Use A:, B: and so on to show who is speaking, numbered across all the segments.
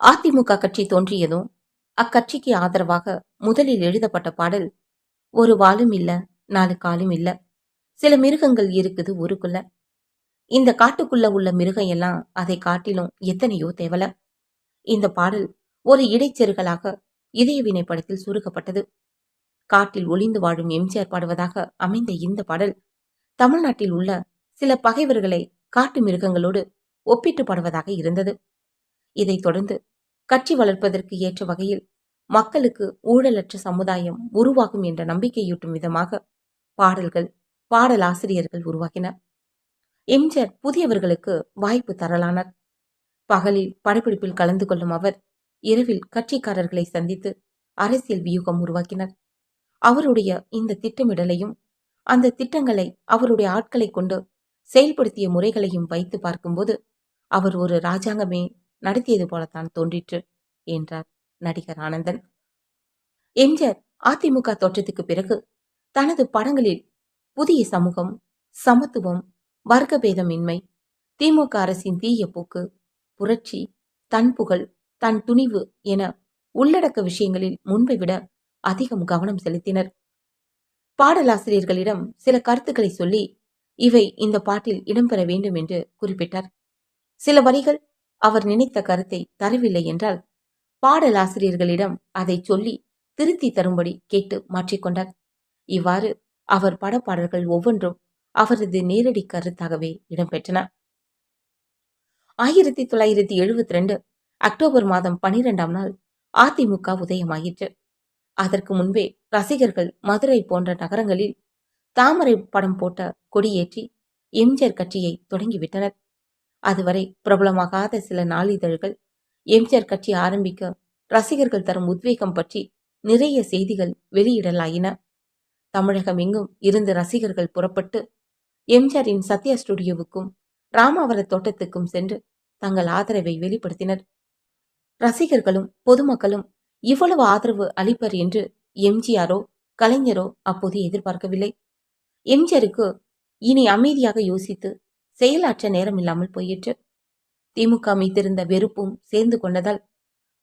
A: அதிமுக கட்சி தோன்றியதும் அக்கட்சிக்கு ஆதரவாக முதலில் எழுதப்பட்ட பாடல் ஒரு வாலும் இல்ல நாலு காலும் இல்ல சில மிருகங்கள் இருக்குது ஊருக்குள்ள. இந்த காட்டுக்குள்ள உள்ள மிருகம் எல்லாம் அதை காட்டிலும் எத்தனையோ தேவல இந்த பாடல் ஒரு இடைச்செருகலாக இதய வினைப்படத்தில் சுருக்கப்பட்டது. காட்டில் ஒளிந்து வாழும் எம்ஜிஆர் பாடுவதாக அமைந்த இந்த பாடல் தமிழ்நாட்டில் உள்ள சில பகைவர்களை காட்டு மிருகங்களோடு ஒப்பிட்டு பாடுவதாக இருந்தது. இதைத் தொடர்ந்து கட்சி வளர்ப்பதற்கு ஏற்ற வகையில் மக்களுக்கு ஊழலற்ற சமுதாயம் உருவாகும் என்ற நம்பிக்கையூட்டும் விதமாக பாடல்கள் பாடலாசிரியர்கள் உருவாக்கினர் எம்ஜிஆர் புதியவர்களுக்கு வாய்ப்பு தரலானார். பகலில் படப்பிடிப்பில் கலந்து கொள்ளும் அவர் இரவில் கட்சிக்காரர்களை சந்தித்து அரசியல் வியூகம் உருவாக்கினர். அவருடைய இந்த திட்டமிடலையும் அந்த திட்டங்களை அவருடைய ஆட்களை கொண்டு செயல்படுத்திய முறைகளையும் வைத்து பார்க்கும்போது அவர் ஒரு ராஜாங்கமே நடத்தியது போலத்தான் தோன்றிற்று என்றார் நடிகர் ஆனந்தன். எம்ஜிஆர் அதிமுக தோற்றத்துக்கு பிறகு தனது படங்களில் புதிய சமூகம் சமத்துவம் வர்க்கபேதமின்மை திமுக அரசின் தீய போக்கு புரட்சி தன் புகழ் தன் துணிவு என உள்ளடக்க விஷயங்களில் முன்பை விட அதிகம் கவனம் செலுத்தினர். பாடலாசிரியர்களிடம் சில கருத்துக்களை சொல்லி இவை இந்த பாட்டில் இடம்பெற வேண்டும் என்று குறிப்பிட்டார். சில வரிகள் அவர் நினைத்த கருத்தை தரவில்லை என்றால் பாடலாசிரியர்களிடம் அதை சொல்லி திருத்தி தரும்படி கேட்டு மாற்றிக்கொண்டார் இவ்வாறு அவர் படப்பாடல்கள் ஒவ்வொன்றும் அவரது நேரடி கருத்தாகவே இடம்பெற்றன. ஆயிரத்தி தொள்ளாயிரத்தி எழுபத்தி ரெண்டு அக்டோபர் மாதம் பனிரெண்டாம் நாள் அதிமுக உதயமாயிற்று. அதற்கு முன்பே ரசிகர்கள் மதுரை போன்ற நகரங்களில் தாமரை படம் போட்ட கொடியேற்றி எம்ஜிஆர் கட்சியை தொடங்கிவிட்டனர். அதுவரை பிரபலமாகாத சில நாளிதழ்கள் எம்ஜிஆர் கட்சி ஆரம்பிக்க ரசிகர்கள் தரும் உத்வேகம் பற்றி நிறைய செய்திகள் வெளியிடலாயின. தமிழகம் எங்கும் இருந்து ரசிகர்கள் புறப்பட்டு எம்ஜிஆரின் சத்யா ஸ்டுடியோவுக்கும் ராமாவர தோட்டத்துக்கும் சென்று தங்கள் ஆதரவை வெளிப்படுத்தினர். ரசிகர்களும் பொதுமக்களும் இவ்வளவு ஆதரவு அளிப்பர் என்று எம்ஜிஆரோ கலைஞரோ அப்போது எதிர்பார்க்கவில்லை. எம்ஜிஆருக்கு இனி அமைதியாக யோசித்து செயலாற்ற நேரம் இல்லாமல் போயிற்று. திமுக மீதிருந்த வெறுப்பும் சேர்ந்து கொண்டதால்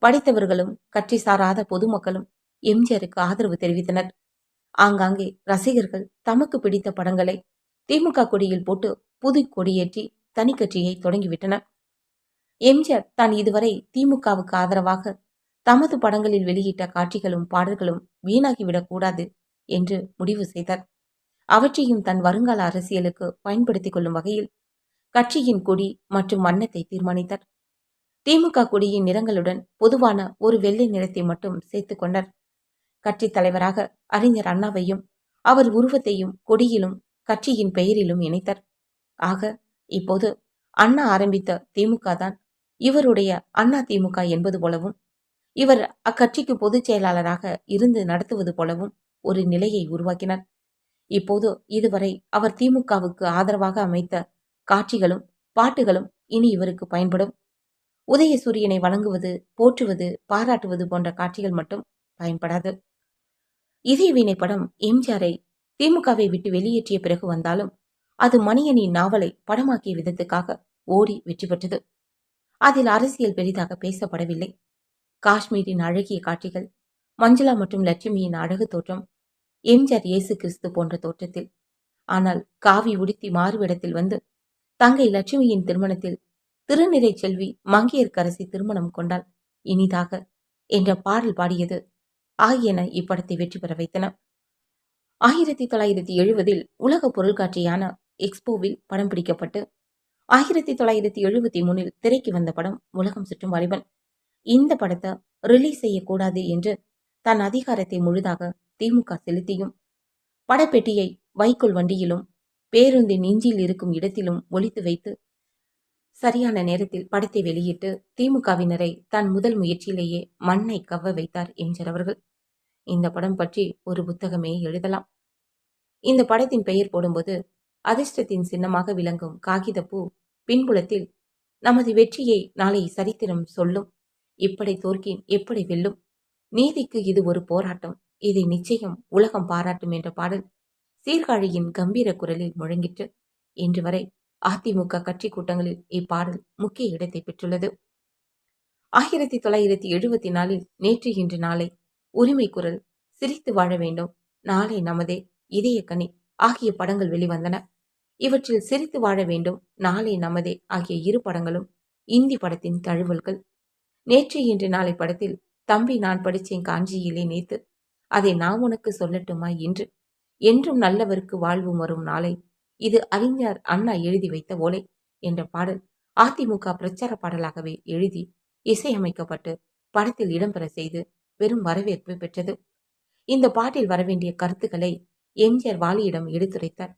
A: படித்தவர்களும் கட்சி சாராத பொதுமக்களும் எம்ஜிஆருக்கு ஆதரவு தெரிவித்தனர். ஆங்காங்கே ரசிகர்கள் தமக்கு பிடித்த படங்களை திமுக கொடியில் போட்டு புது கொடியேற்றி தனி கட்சியை தொடங்கிவிட்டனர். எம்ஜிஆர் தான் இதுவரை திமுகவுக்கு ஆதரவாக தமது படங்களில் வெளியிட்ட காட்சிகளும் பாடல்களும் வீணாகிவிடக் கூடாது என்று முடிவு செய்தார். அவற்றையும் தன் வருங்கால அரசியலுக்கு பயன்படுத்திக் கொள்ளும் வகையில் கட்சியின் கொடி மற்றும் வண்ணத்தை தீர்மானித்தார். திமுக கொடியின் நிறங்களுடன் பொதுவான ஒரு வெள்ளை நிறத்தை மட்டும் சேர்த்துக் கொண்டார். கட்சித் தலைவராக அறிஞர் அண்ணாவையும் அவர் உருவத்தையும் கொடியிலும் கட்சியின் பெயரிலும் இணைத்தார். ஆக இப்போது அண்ணா ஆரம்பித்த திமுக தான் இவருடைய அண்ணா திமுக என்பது போலவும் இவர் அக்கட்சிக்கு பொதுச் செயலாளராக இருந்து நடத்துவது போலவும் ஒரு நிலையை உருவாக்கினார். இப்போது இதுவரை அவர் திமுகவுக்கு ஆதரவாக அமைத்த காட்சிகளும் பாட்டுகளும் இனி இவருக்கு பயன்படும். உதய சூரியனை வணங்குவது போற்றுவது பாராட்டுவது போன்ற காட்சிகள் மட்டும் பயன்படாது. இதயவீணை படம் எம்ஜிஆரை திமுகவை விட்டு வெளியேற்றிய பிறகு வந்தாலும் அது மணியனின் நாவலை படமாக்கிய விதத்துக்காக ஓடி வெற்றி பெற்றது. அதில் அரசியல் பெரிதாக பேசப்படவில்லை. காஷ்மீரின் அழகிய காட்சிகள் மஞ்சுளா மற்றும் லட்சுமியின் அழகு தோற்றம் எம்ஜிஆர் இயேசு கிறிஸ்து போன்ற தோற்றத்தில். ஆனால் காவி உடுத்தி மாறுவிடத்தில் வந்து தங்கை லட்சுமியின் திருமணத்தில் திருநிறை செல்வி மங்கையர்க்கரசி திருமணம் கொண்டால் இனிதாக என்ற பாடல் பாடியது ஆகியன இப்படத்தை வெற்றி பெற வைத்தன. ஆயிரத்தி தொள்ளாயிரத்தி எழுபதில் உலக பொருள்காட்சியான எக்ஸ்போவில் படம் பிடிக்கப்பட்டு ஆயிரத்தி தொள்ளாயிரத்தி எழுபத்தி மூணில் திரைக்கு வந்த படம் உலகம் சுற்றும் வாலிபன் இந்த படத்தை ரிலீஸ் செய்யக்கூடாது என்று தன் அதிகாரத்தை முழுதாக திமுக செலுத்தியும். படப்பெட்டியை வைக்கோல் வண்டியிலும் பேருந்தின் நெஞ்சில் இருக்கும் இடத்திலும் ஒழித்து வைத்து சரியான நேரத்தில் படத்தை வெளியிட்டு திமுகவினரை தன் முதல் முயற்சியிலேயே மண்ணை கவ்வ வைத்தார் எம்ஜிஆர் அவர்கள். இந்த படம் பற்றி ஒரு புத்தகமே எழுதலாம். இந்த படத்தின் பெயர் போடும்போது அதிர்ஷ்டத்தின் சின்னமாக விளங்கும் காகிதப்பூ பின்புலத்தில் நமது வெற்றியை நாளை சரித்திரம் சொல்லும். இப்படி தோற்கின் எப்படி வெல்லும்? நீதிக்கு இது ஒரு போராட்டம். இதை நிச்சயம் உலகம் பாராட்டும் என்ற பாடல். சீர்காழியின் கம்பீர குரலில் முழங்கிற்று. இன்று வரை அதிமுக கட்சி கூட்டங்களில் இப்பாடல் முக்கிய இடத்தை பெற்றுள்ளது. ஆயிரத்தி தொள்ளாயிரத்தி எழுபத்தி நாலில் நேற்று இன்று நாளை உரிமை குரல் சிரித்து வாழ வேண்டும். நாளை நமதே இதய கனி ஆகிய படங்கள் வெளிவந்தன. இவற்றில் சிரித்து வாழ வேண்டும். நாளை நமதே ஆகிய இரு படங்களும் இந்தி படத்தின் தழுவல்கள். நேற்று இன்று நாளை படத்தில் தம்பி நான் படிச்சேன் காஞ்சியிலே நேத்து. அதை நான் உனக்கு சொல்லட்டுமா இன்று என்றும் நல்லவருக்கு வாழ்வு வரும் நாளை. இது அறிஞர் அண்ணா எழுதி வைத்த ஓலை என்ற பாடல். அதிமுக பிரச்சார பாடலாகவே எழுதி இசையமைக்கப்பட்டு படத்தில் இடம்பெற செய்து பெரும் வரவேற்பு பெற்றது. இந்த பாட்டில் வரவேண்டிய கருத்துக்களை எம்ஜிஆர் வாலியிடம் எடுத்துரைத்தார்.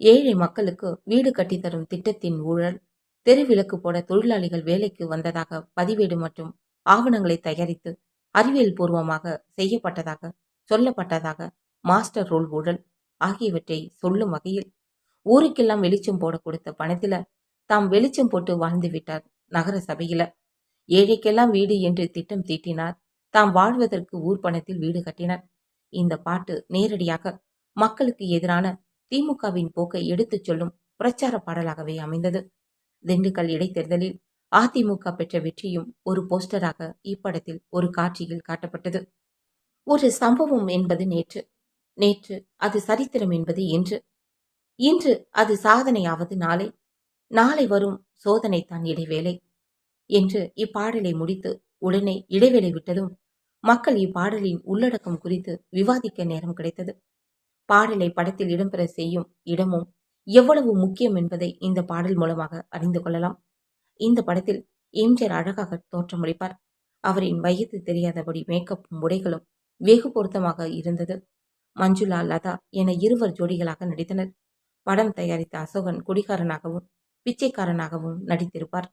A: ஏழை மக்களுக்கு வீடு கட்டித்தரும் திட்டத்தின் ஊழல் தெருவிளக்கு போட தொழிலாளிகள் வேலைக்கு வந்ததாக பதிவேடு மற்றும் ஆவணங்களை தயாரித்து அறிவியல் பூர்வமாக செய்யப்பட்டதாக சொல்லப்பட்டதாக மாஸ்டர் ரோல் ஊழல் ஆகியவற்றை சொல்லும் வகையில் ஊருக்கெல்லாம் வெளிச்சம் போட கொடுத்த பணத்தில தாம் வெளிச்சம் போட்டு வாழ்ந்து விட்டார் நகர சபையில ஏழைக்கெல்லாம் வீடு என்று திட்டம் தீட்டினார். தாம் வாழ்வதற்கு ஊர் பணத்தில் வீடு கட்டினார். இந்த பாட்டு நேரடியாக மக்களுக்கு எதிரான திமுகவின் போக்கை எடுத்துச் சொல்லும் பிரச்சார பாடலாகவே அமைந்தது. திண்டுக்கல் இடைத்தேர்தலில் அதிமுக பெற்ற வெற்றியும் ஒரு போஸ்டராக இப்படத்தில் ஒரு காட்சியில் காட்டப்பட்டது. ஒரு சம்பவம் என்பது நேற்று நேற்று அது சரித்திரம் என்பது இன்று. இன்று அது சாதனையாவது நாளை. நாளை வரும் சோதனை தான் இடைவேளை என்று இப்பாடலை முடித்து உடனே இடைவேளை விட்டதும் மக்கள் இப்பாடலின் உள்ளடக்கம் குறித்து விவாதிக்க நேரம் கிடைத்தது. பாடலை படத்தில் இடம்பெற செய்யும் இடமும் எவ்வளவு முக்கியம் என்பதை இந்த பாடல் மூலமாக அறிந்து கொள்ளலாம். இந்த படத்தில் எம்ஜிஆர் அழகாக தோற்றமளிப்பார் அவரின் வயது தெரியாதபடி மேக்கப்பும் உடைகளும் வெகு பொருத்தமாக இருந்தது. மஞ்சுளா லதா என இருவர் ஜோடிகளாக நடித்தனர். படம் தயாரித்த அசோகன் குடிகாரனாகவும் பிச்சைக்காரனாகவும் நடித்திருப்பார்.